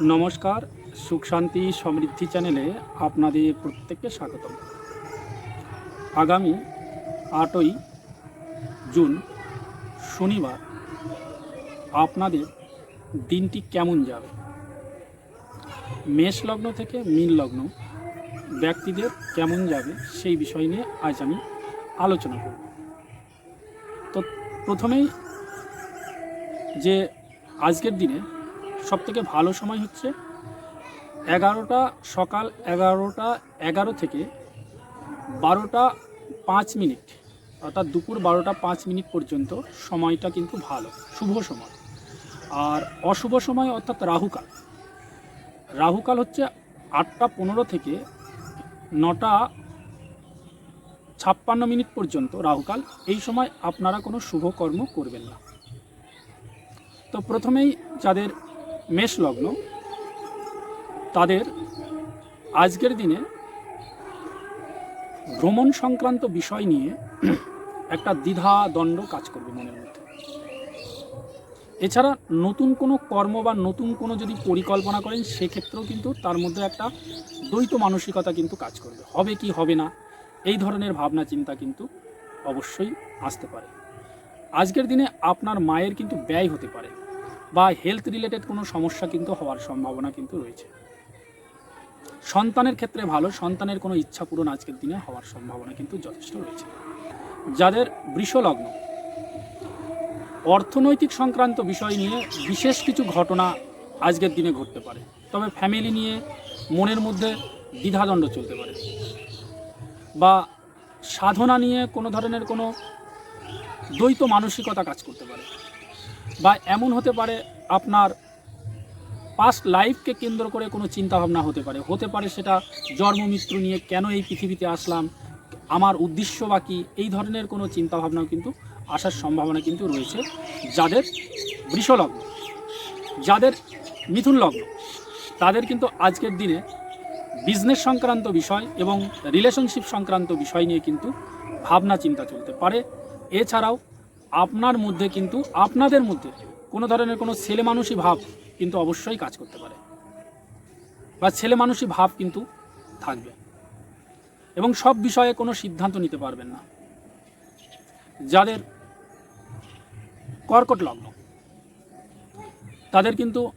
নমস্কার, সুখ শান্তি সমৃদ্ধি চ্যানেলে আপনাদের প্রত্যেককে স্বাগতম। আগামী আটই জুন, শনিবার আপনাদের দিনটি কেমন যাবে? মেষ লগ্ন থেকে মীন লগ্ন ব্যক্তিদের কেমন যাবে সেই বিষয় নিয়ে আজ আমি আলোচনা করব। তো প্রথমেই যে আজকের দিনে সবথেকে ভালো সময় হচ্ছে এগারোটা সকাল এগারোটা এগারো থেকে বারোটা পাঁচ মিনিট, অর্থাৎ দুপুর বারোটা পাঁচ মিনিট পর্যন্ত সময়টা কিন্তু ভালো, শুভ সময়। আর অশুভ সময় অর্থাৎ রাহুকাল। রাহুকাল হচ্ছে আটটা পনেরো থেকে নটা ছাপ্পান্ন মিনিট পর্যন্ত রাহুকাল। এই সময় আপনারা কোনো শুভ কর্ম করবেন না। তো প্রথমেই যাদের মেষ লগ্ন তাদের আজকের দিনে ভ্রমণ সংক্রান্ত বিষয় নিয়ে একটা দ্বিধা দণ্ড কাজ করবে মনের মধ্যে। এছাড়া নতুন কোনো কর্ম বা নতুন কোনো যদি পরিকল্পনা করেন, সেক্ষেত্রেও কিন্তু তার মধ্যে একটা দ্বৈত মানসিকতা কিন্তু কাজ করবে। হবে কি হবে না, এই ধরনের ভাবনা চিন্তা কিন্তু অবশ্যই আসতে পারে। আজকের দিনে আপনার মায়ের কিন্তু ব্যয় হতে পারে। বা হেলথ রিলেটেড কোনো সমস্যা কিন্তু হওয়ার সম্ভাবনা কিন্তু রয়েছে। সন্তানের ক্ষেত্রে ভালো, সন্তানের কোনো ইচ্ছা পূরণ আজকের দিনে হওয়ার সম্ভাবনা কিন্তু যথেষ্ট রয়েছে। যাদের বৃষলগ্ন, অর্থনৈতিক সংক্রান্ত বিষয় নিয়ে বিশেষ কিছু ঘটনা আজকের দিনে ঘটতে পারে, তবে ফ্যামিলি নিয়ে মনের মধ্যে দ্বিধাদণ্ড চলতে পারে বা সাধনা নিয়ে কোনো ধরনের কোনো দ্বৈত মানসিকতা কাজ করতে পারে। বা এমন হতে পারে আপনার পাস্ট লাইফকে কেন্দ্র করে কোনো চিন্তাভাবনা হতে পারে। হতে পারে সেটা জন্ম মৃত্যু নিয়ে কেন এই পৃথিবীতে আসলাম, আমার উদ্দেশ্য বা কী, এই ধরনের কোনো চিন্তাভাবনাও কিন্তু আসার সম্ভাবনা কিন্তু রয়েছে যাদের বৃষলগ্ন, যাদের মিথুন লগ্ন তাদের কিন্তু আজকের দিনে বিজনেস সংক্রান্ত বিষয় এবং রিলেশনশিপ সংক্রান্ত বিষয় নিয়ে কিন্তু ভাবনা চিন্তা চলতে পারে। এছাড়াও আপনার মধ্যে কিন্তু আপনাদের মধ্যে কোনো ধরনের কোনো ছেলে মানুষই ভাব কিন্তু অবশ্যই কাজ করতে পারে। বা ছেলে মানুষই ভাব কিন্তু থাকবে। এবং সব বিষয়ে কোনো সিদ্ধান্ত নিতে পারবেন না। যাদের কর্কট লগ্ন, তাদের কিন্তু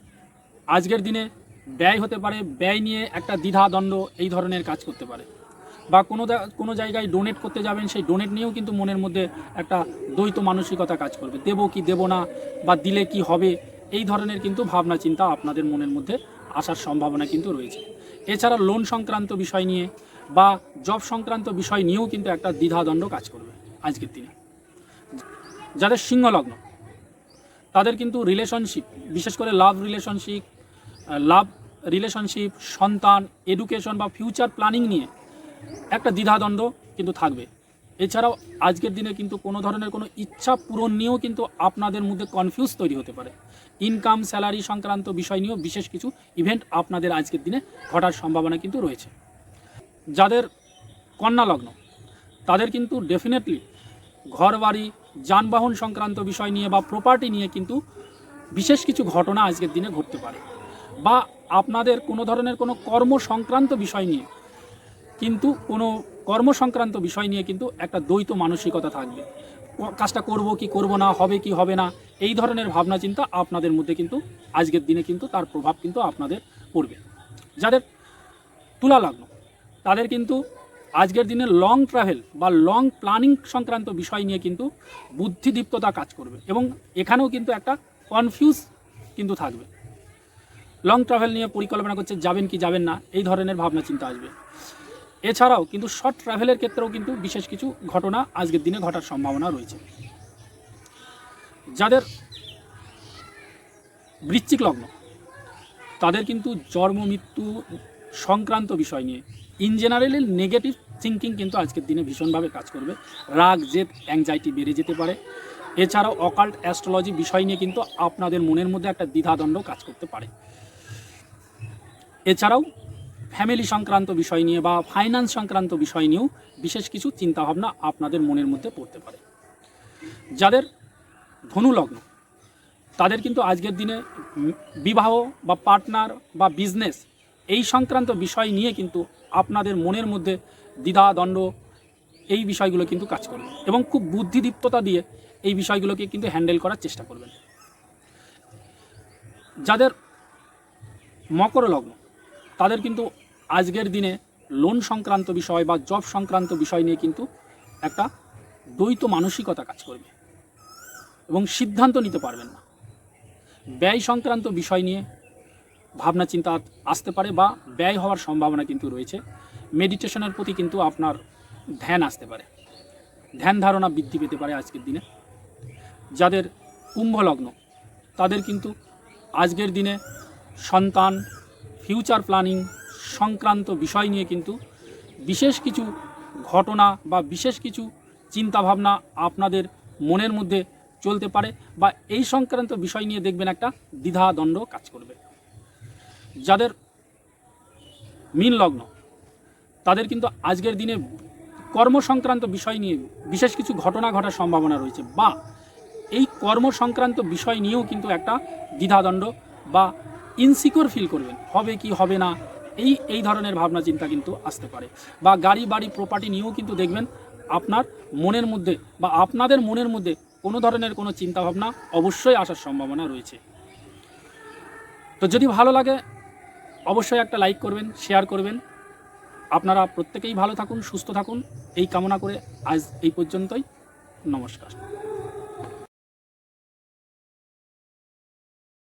আজকের দিনে ব্যয় হতে পারে, ব্যয় নিয়ে একটা দ্বিধা দ্বন্দ্ব এই ধরনের কাজ করতে পারে। বা কোনো কোনো জায়গায় ডোনেট করতে যাবেন, সেই ডোনেট নিয়েও কিন্তু মনের মধ্যে একটা দ্বৈত মানসিকতা কাজ করবে। দেবো কি দেবো না বা দিলে কি হবে, এই ধরনের কিন্তু ভাবনা, চিন্তা আপনাদের মনের মধ্যে আসার সম্ভাবনা কিন্তু রয়েছে। এছাড়া লোন সংক্রান্ত বিষয় নিয়ে বা জব সংক্রান্ত বিষয় নিয়েও কিন্তু একটা দ্বিধাদণ্ড কাজ করবে আজকের দিনে। যাদের সিংহ লগ্ন তাদের কিন্তু রিলেশনশিপ বিশেষ করে লাভ রিলেশনশিপ লাভ রিলেশনশিপ সন্তান এডুকেশন বা ফিউচার প্ল্যানিং নিয়ে একটা দ্বিধাদ্বন্দ্ব কিন্তু থাকবে। এছাড়াও আজকের দিনে কিন্তু কোনো ধরনের কোনো ইচ্ছা পূরণ নিয়েও কিন্তু আপনাদের মধ্যে কনফিউজ তৈরি হতে পারে। ইনকাম স্যালারি সংক্রান্ত বিষয় নিয়েও বিশেষ কিছু ইভেন্ট আপনাদের আজকের দিনে ঘটার সম্ভাবনা কিন্তু রয়েছে। যাদের কন্যা লগ্ন তাদের কিন্তু ডেফিনেটলি ঘর বাড়ি যানবাহন সংক্রান্ত বিষয় নিয়ে বা প্রপার্টি নিয়ে কিন্তু বিশেষ কিছু ঘটনা আজকের দিনে ঘটতে পারে। বা আপনাদের কোনো ধরনের কোনো কর্ম সংক্রান্ত বিষয় নিয়ে কিন্তু কোনো কর্ম সংক্রান্ত বিষয় নিয়ে কিন্তু একটা দ্বৈত মানসিকতা থাকবে। কাজটা করব কি করব না, হবে কি হবে না, এই ধরনের ভাবনা চিন্তা আপনাদের মধ্যে কিন্তু আজকের দিনে কিন্তু তার প্রভাব কিন্তু আপনাদের পড়বে। যাদের তুলা লগ্ন তাদের কিন্তু আজকের দিনে লং ট্রাভেল বা লং প্ল্যানিং সংক্রান্ত বিষয় নিয়ে কিন্তু বুদ্ধিদীপ্ততা কাজ করবে এবং এখানেও কিন্তু একটা কনফিউজ কিন্তু থাকবে। লং ট্রাভেল নিয়ে পরিকল্পনা করছে, যাবেন কি যাবেন না, এই ধরনের ভাবনা চিন্তা আসবে। এছাড়াও কিন্তু শর্ট ট্রাভেলের ক্ষেত্রেও কিন্তু বিশেষ কিছু ঘটনা আজকের দিনে ঘটার সম্ভাবনা রয়েছে। যাদের বৃশ্চিক লগ্ন, তাদের কিন্তু জন্ম, মৃত্যু সংক্রান্ত বিষয় নিয়ে ইন জেনারেলি নেগেটিভ থিঙ্কিং কিন্তু আজকের দিনে ভীষণভাবে কাজ করবে। রাগ, জেদ অ্যাংজাইটি বেড়ে যেতে পারে। এছাড়াও অকাল্ট অ্যাস্ট্রোলজি বিষয় নিয়ে কিন্তু আপনাদের মনের মধ্যে একটা দ্বিধাদণ্ড কাজ করতে পারে। এছাড়াও ফ্যামিলি সংক্রান্ত বিষয় নিয়ে বা ফাইন্যান্স সংক্রান্ত বিষয় নিয়েও বিশেষ কিছু চিন্তাভাবনা আপনাদের মনের মধ্যে পড়তে পারে। যাদের ধনু লগ্ন তাদের কিন্তু আজকের দিনে বিবাহ বা পার্টনার বা বিজনেস এই সংক্রান্ত বিষয় নিয়ে কিন্তু আপনাদের মনের মধ্যে দ্বিধা দণ্ড এই বিষয়গুলো কিন্তু কাজ করবে এবং খুব বুদ্ধিদীপ্ততা দিয়ে এই বিষয়গুলোকে কিন্তু হ্যান্ডেল করার চেষ্টা করবেন। যাদের মকর লগ্ন তাদের কিন্তু আজকের দিনে লোন সংক্রান্ত বিষয় বা জব সংক্রান্ত বিষয় নিয়ে কিন্তু একটা দ্বৈত মানসিকতা কাজ করবে এবং সিদ্ধান্ত নিতে পারবেন না। ব্যয় সংক্রান্ত বিষয় নিয়ে ভাবনা চিন্তা আসতে পারে বা ব্যয় হওয়ার সম্ভাবনা কিন্তু রয়েছে। মেডিটেশনের প্রতি কিন্তু আপনার ধ্যান আসতে পারে। ধ্যান ধারণা বৃদ্ধি পেতে পারে আজকের দিনে। যাদের কুম্ভ লগ্ন তাদের কিন্তু আজকের দিনে সন্তান ফিউচার প্ল্যানিং সংক্রান্ত বিষয় নিয়ে কিন্তু বিশেষ কিছু ঘটনা বা বিশেষ কিছু চিন্তাভাবনা আপনাদের মনের মধ্যে চলতে পারে বা এই সংক্রান্ত বিষয় নিয়ে দেখবেন একটা দ্বিধা দ্বন্দ্ব কাজ করবে। যাদের মীন লগ্ন, তাদের কিন্তু আজকের দিনে কর্ম সংক্রান্ত বিষয় নিয়ে বিশেষ কিছু ঘটনা ঘটার সম্ভাবনা রয়েছে বা এই কর্ম সংক্রান্ত বিষয় নিয়েও কিন্তু একটা দ্বিধাদণ্ড বা ইনসিকিউর ফিল করবেন। হবে কি, হবে না, এই এই ধরনের ভাবনা, চিন্তা কিন্তু আসতে পারে। বা গাড়ি, বাড়ি প্রপার্টি নিয়েও কিন্তু দেখবেন আপনার মনের মধ্যে বা আপনাদের মনের মধ্যে কোনো ধরনের কোনো চিন্তাভাবনা অবশ্যই আসার সম্ভাবনা রয়েছে। তো যদি ভালো লাগে, অবশ্যই একটা লাইক করবেন শেয়ার করবেন। আপনারা প্রত্যেকেই ভালো থাকুন, সুস্থ থাকুন। এই কামনা করে আজ এই পর্যন্তই। নমস্কার।